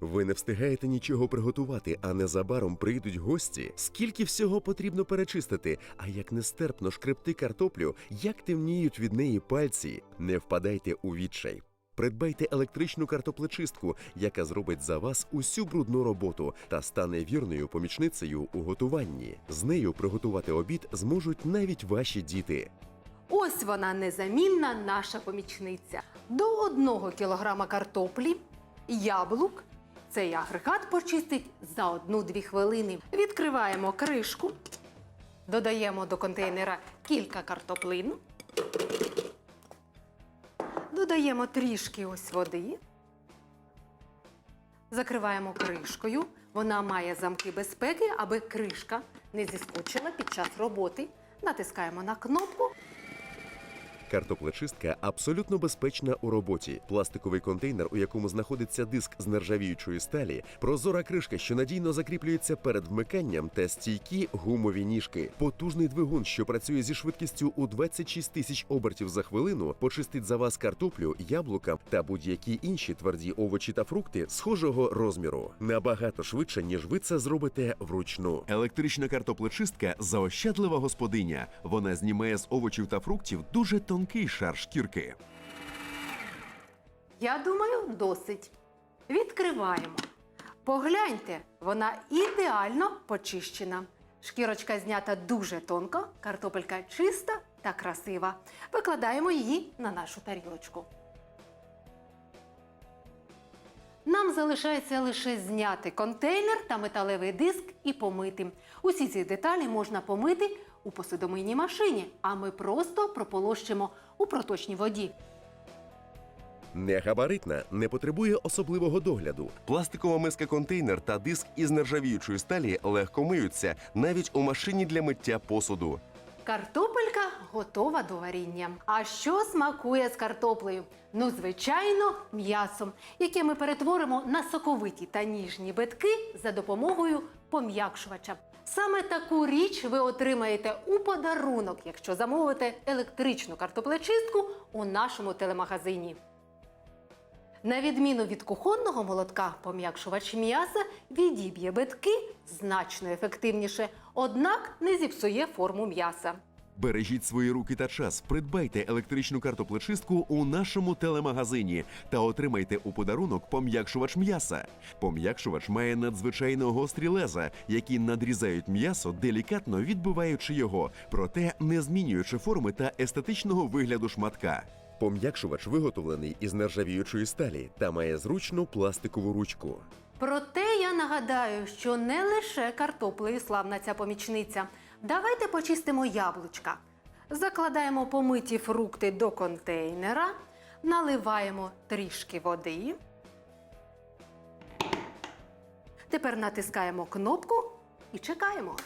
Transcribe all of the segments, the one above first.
Ви не встигаєте нічого приготувати, а незабаром прийдуть гості. Скільки всього потрібно перечистити, а як нестерпно шкребти картоплю, як темніють від неї пальці. Не впадайте у відчай. Придбайте електричну картоплечистку, яка зробить за вас усю брудну роботу та стане вірною помічницею у готуванні. З нею приготувати обід зможуть навіть ваші діти. Ось вона незамінна наша помічниця. До одного кілограма картоплі, яблук. Цей агрегат почистить за одну-дві хвилини. Відкриваємо кришку, додаємо до контейнера кілька картоплин, додаємо трішки ось води. Закриваємо кришкою. Вона має замки безпеки, аби кришка не зіскочила під час роботи. Натискаємо на кнопку Картоплечистка абсолютно безпечна у роботі. Пластиковий контейнер, у якому знаходиться диск з нержавіючої сталі, прозора кришка, що надійно закріплюється перед вмиканням, та стійкі гумові ніжки. Потужний двигун, що працює зі швидкістю у 26 тисяч обертів за хвилину, почистить за вас картоплю, яблука та будь-які інші тверді овочі та фрукти схожого розміру. Набагато швидше, ніж ви це зробите вручну. Електрична картоплечистка заощадлива господиня. Вона знімає з овочів та фруктів дуже тонкий шар шкірки. Я думаю, досить. Відкриваємо. Погляньте, вона ідеально почищена. Шкірочка знята дуже тонко, картопелька чиста та красива. Викладаємо її на нашу тарілочку. Нам залишається лише зняти контейнер та металевий диск і помити. Усі ці деталі можна помити у посудомийній машині, а ми просто прополощимо у проточній воді. Негабаритна, не потребує особливого догляду. Пластикова миска контейнер та диск із нержавіючої сталі легко миються навіть у машині для миття посуду. Картопелька готова до варіння. А що смакує з картоплею? Ну, звичайно, м'ясом, яке ми перетворимо на соковиті та ніжні битки за допомогою пом'якшувача. Саме таку річ ви отримаєте у подарунок, якщо замовите електричну картоплечистку у нашому телемагазині. На відміну від кухонного молотка, пом'якшувач м'яса відіб'є битки значно ефективніше, однак не зіпсує форму м'яса. Бережіть свої руки та час, придбайте електричну картоплечистку у нашому телемагазині та отримайте у подарунок пом'якшувач м'яса. Пом'якшувач має надзвичайно гострі леза, які надрізають м'ясо, делікатно відбиваючи його, проте не змінюючи форми та естетичного вигляду шматка. Пом'якшувач виготовлений із нержавіючої сталі та має зручну пластикову ручку. Проте я нагадаю, що не лише картоплею славна ця помічниця. Давайте почистимо яблучка. Закладаємо помиті фрукти до контейнера, наливаємо трішки води. Тепер натискаємо кнопку і чекаємо.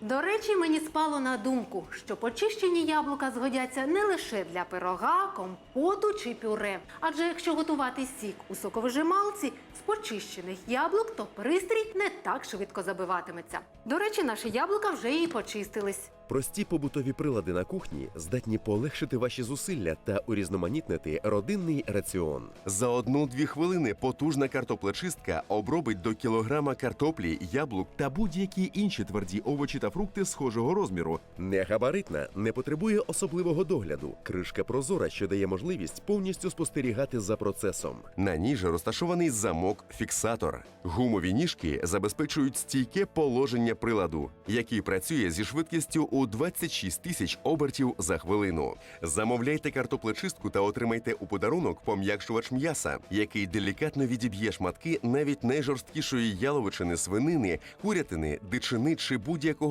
До речі, мені спало на думку, що почищені яблука згодяться не лише для пирога, компоту чи пюре. Адже якщо готувати сік у соковижималці з почищених яблук, то пристрій не так швидко забиватиметься. До речі, наші яблука вже і почистились. Прості побутові прилади на кухні здатні полегшити ваші зусилля та урізноманітнити родинний раціон. За одну-дві хвилини потужна картоплечистка обробить до кілограма картоплі, яблук та будь-які інші тверді овочі та фрукти схожого розміру. Негабаритна, не потребує особливого догляду. Кришка прозора, що дає можливість повністю спостерігати за процесом. На ній розташований замок-фіксатор. Гумові ніжки забезпечують стійке положення приладу, який працює зі швидкістю у 26 тисяч обертів за хвилину. Замовляйте картоплечистку та отримайте у подарунок пом'якшувач м'яса, який делікатно відіб'є шматки навіть найжорсткішої яловичини свинини, курятини, дичини чи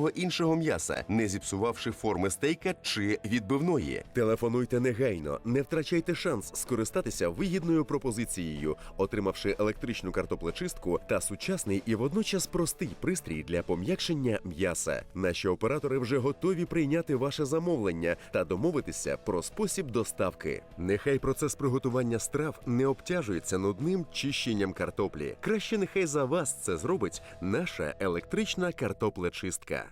будь-якого іншого м'яса, не зіпсувавши форми стейка чи відбивної. Телефонуйте негайно, не втрачайте шанс скористатися вигідною пропозицією, отримавши електричну картоплечистку та сучасний і водночас простий пристрій для пом'якшення м'яса. Наші оператори вже готові прийняти ваше замовлення та домовитися про спосіб доставки. Нехай процес приготування страв не обтяжується нудним чищенням картоплі. Краще нехай за вас це зробить наша електрична картоплечистка.